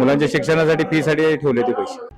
मुलांच्या शिक्षणासाठी फीसाठी ठेवले ते पैसे.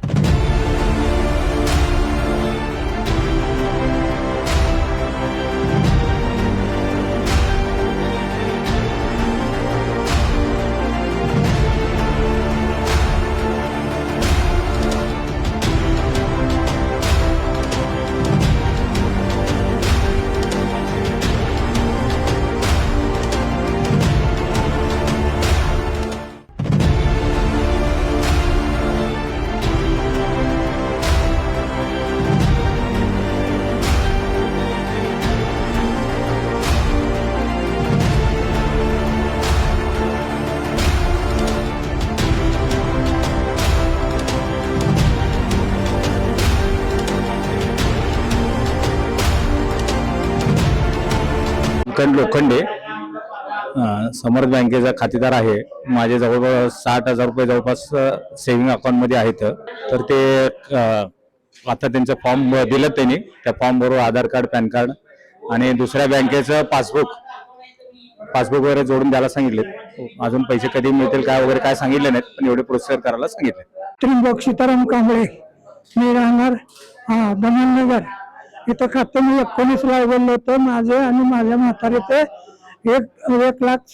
कंड लोखंडे. समर्थ बँकेचा खातेदार आहे. माझे जवळपास साठ हजार रुपये जवळपास सेव्हिंग अकाउंटमध्ये आहेत. तर ते आता त्यांचं फॉर्म दिलं त्यांनी. त्या फॉर्म बरोबर आधार कार्ड पॅन कार्ड आणि दुसऱ्या बँकेचं पासबुक पासबुक वगैरे जोडून द्यायला सांगितले. अजून पैसे कधी मिळतील काय वगैरे काय सांगितले नाहीत पण एवढे प्रोसेसर करायला सांगितले. त्रिंबक सीताराम कांबळे. मी राहणार हा नगर इथं खातं मी एकोणीसला उघडलं होतं माझे आणि माझ्या म्हातारीचे एक एक लाख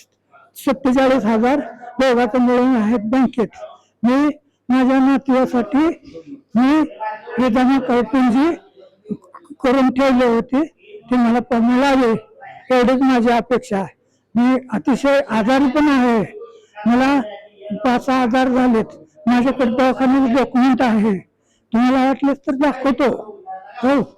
सत्तेचाळीस हजार दोघाचं मिळून आहेत बँकेत. मी माझ्या नातवासाठी मी हे जमा कौटुंबी करून ठेवले होते. ते मला मिळावे एवढीच माझी अपेक्षा आहे. मी अतिशय आजारी पण आहे. मला पाच सहा आजार झालेत. माझ्याकडे दवाखान्यात डॉक्युमेंट आहे. तुम्हाला वाटलेच तर दाखवतो. हो.